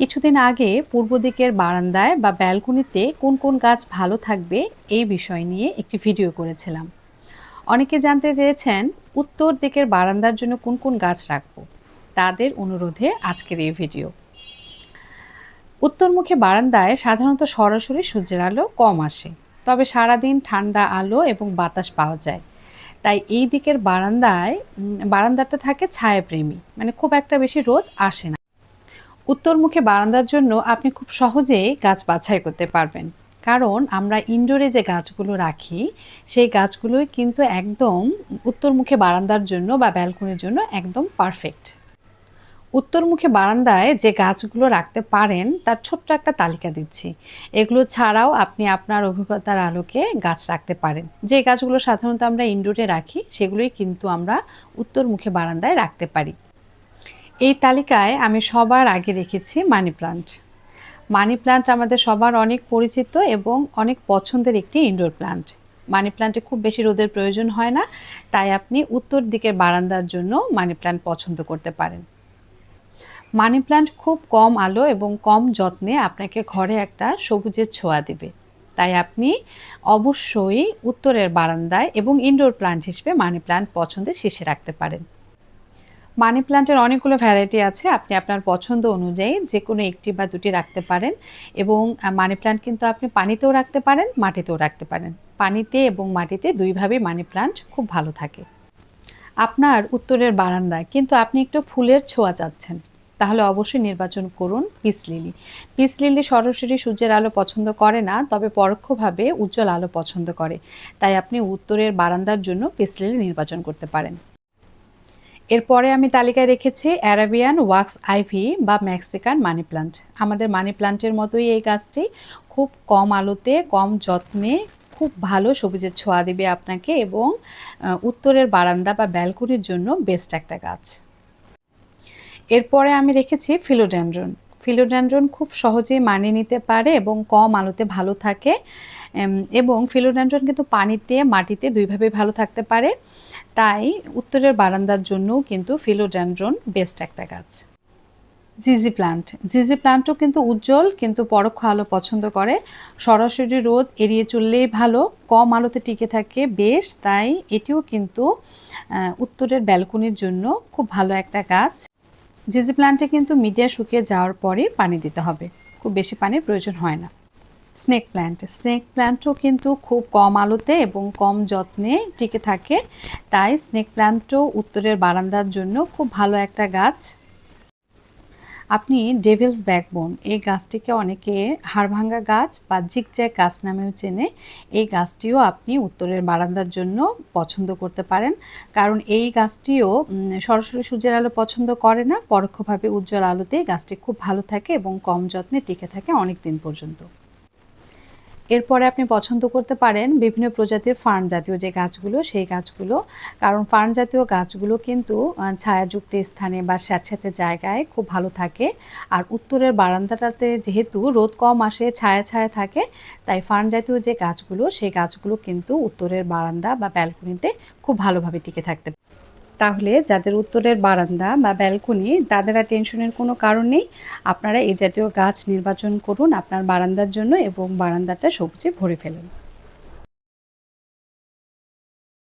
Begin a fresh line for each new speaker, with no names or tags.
কিছুদিন আগে পূর্ব দিকের বারান্দায় বা ব্যালকনিতে কোন কোন গাছ ভালো থাকবে এই বিষয় নিয়ে একটি ভিডিও করেছিলাম। অনেকে জানতে চেয়েছেন, উত্তর দিকের বারান্দার জন্য কোন কোন গাছ রাখব? তাদের অনুরোধে আজকের এই ভিডিও। উত্তরমুখী বারান্দায় সাধারণত সরাসরি সূর্যের আলো কম আসে, তবে সারাদিন ঠান্ডা আলো এবং বাতাস পাওয়া যায়। তাই এই দিকের বারান্দায় বারান্দাটা থাকে ছায়াপ্রেমী মানে খুব একটা বেশি রোদ আসে না। উত্তরমুখী বারান্দার জন্য আপনি খুব সহজেই গাছ বাছাই করতে পারবেন। কারণ আমরা ইনডোরে যে গাছগুলো রাখি, সেই গাছগুলোই কিন্তু একদম উত্তরমুখী বারান্দার জন্য বা ব্যালকনির জন্য একদম পারফেক্ট উত্তরমুখী বারান্দায় যে গাছগুলো রাখতে পারেন, তার ছোট্ট একটা তালিকা দিচ্ছি। এগুলো ছাড়াও আপনি আপনার অভিজ্ঞতার আলোকে গাছ রাখতে পারেন। যে গাছগুলো সাধারণত আমরা ইনডোরে রাখি, সেগুলোই কিন্তু আমরা উত্তরমুখী বারান্দায় রাখতে পারি। এই তালিকায় আমি সবার আগে রেখেছি মানি প্লান্ট। মানি প্লান্ট আমাদের সবার অনেক পরিচিত এবং অনেক পছন্দের একটি ইনডোর প্লান্ট মানি প্লান্টে খুব বেশি রোদের প্রয়োজন হয় না, তাই আপনি উত্তর দিকের বারান্দার জন্য মানি প্লান্ট পছন্দ করতে পারেন। মানি প্লান্ট খুব কম আলো এবং কম যত্নে আপনাকে ঘরে একটা সবুজের ছোঁয়া দেবে। তাই আপনি অবশ্যই উত্তরের বারান্দায় এবং ইনডোর প্লান্ট হিসেবে মানি প্লান্ট পছন্দের শীর্ষে রাখতে পারেন। মানি প্লান্টের অনেকগুলো ভ্যারাইটি আছে। আপনি আপনার পছন্দ অনুযায়ী যে কোনো একটি বা দুটি রাখতে পারেন এবং মানি প্লান্ট কিন্তু আপনি পানিতেও রাখতে পারেন, মাটিতেও রাখতে পারেন। পানিতে এবং মাটিতে দুইভাবেই মানি প্লান্ট খুব ভালো থাকে। আপনার উত্তরের বারান্দায় কিন্তু আপনি একটু ফুলের ছোঁয়া চাচ্ছেন। তাহলে অবশ্যই নির্বাচন করুন পিস লিলি। পিস লিলি সরাসরি সূর্যের আলো পছন্দ করে না, তবে পরোক্ষভাবে উজ্জ্বল আলো পছন্দ করে। তাই আপনি উত্তরের বারান্দার জন্য পিস লিলি নির্বাচন করতে পারেন। এরপরে আমি তালিকায় রেখেছি অ্যারাবিয়ান, ওয়াক্স, আইভি বা মেক্সিকান মানি প্লান্ট। আমাদের মানি প্লান্টের মতোই এই গাছটি। খুব কম আলোতে, কম যত্নে, খুব ভালো সবুজের ছোঁয়া দেবে আপনাকে এবং উত্তরের বারান্দা বা ব্যালকনির জন্য বেস্ট একটা গাছ। এরপরে আমি রেখেছি ফিলোডেন্ড্রন। ফিলোডেন্ড্রন খুব সহজেই মানিয়ে নিতে পারে এবং কম আলোতে ভালো থাকে। এবং ফিলোডেন্ড্রন কিন্তু পানিতে, মাটিতে দুইভাবে ভালো থাকতে পারে। তাই উত্তরের বারান্দার জন্যও কিন্তু ফিলোডেন্ড্রন বেস্ট একটা গাছ। জিজি প্লান্ট। জিজি প্লান্টও কিন্তু উজ্জ্বল, কিন্তু পরোক্ষ আলো পছন্দ করে। সরাসরি রোদ এড়িয়ে চললেই ভালো, কম আলোতে টিকে থাকে বেশ। তাই এটিও কিন্তু উত্তরের ব্যালকনির জন্য খুব ভালো একটা গাছ। জিজি প্লান্টে কিন্তু মিডিয়া শুকিয়ে যাওয়ার পরে পানি দিতে হবে। খুব বেশি পানির প্রয়োজন হয় না। স্নেক প্ল্যান্ট স্নেক প্ল্যান্টও কিন্তু খুব কম আলোতে এবং কম যত্নে টিকে থাকে। তাই স্নেক প্ল্যান্টও উত্তরের বারান্দার জন্য খুব ভালো একটা গাছ আপনি ডেভিলস ব্যাকবোন এই গাছটিকে অনেকে হাড়ভাঙ্গা গাছ বা জিকজ্যাক গাছ নামেও চেনে। এই গাছটিও আপনি উত্তরের বারান্দার জন্য পছন্দ করতে পারেন। কারণ এই গাছটিও সরাসরি সূর্যের আলো পছন্দ করে না, পরোক্ষভাবে উজ্জ্বল আলোতে গাছটি খুব ভালো থাকে এবং কম যত্নে টিকে থাকে অনেক দিন পর্যন্ত। এরপরে আপনি পছন্দ করতে পারেন বিভিন্ন প্রজাতির ফার্ন জাতীয় যে গাছগুলো, সেই গাছগুলো কারণ ফার্ন জাতীয় গাছগুলো কিন্তু ছায়াযুক্ত স্থানে বা স্যাঁতস্যাঁতে জায়গায় খুব ভালো থাকে আর উত্তরের বারান্দাটাতে যেহেতু রোদ কম আসে, ছায়া ছায়া থাকে, তাই ফার্ন জাতীয় যে গাছগুলো, সেই গাছগুলো কিন্তু উত্তরের বারান্দা বা ব্যালকনিতে খুব ভালোভাবে টিকে থাকতে। তাহলে যাদের উত্তরের বারান্দা বা ব্যালকনি, তাদের আর টেনশনের কোনো কারণ নেই। আপনারা এই জাতীয় গাছ নির্বাচন করুন আপনার বারান্দার জন্য এবং বারান্দাটা সবুজে ভরে ফেলুন।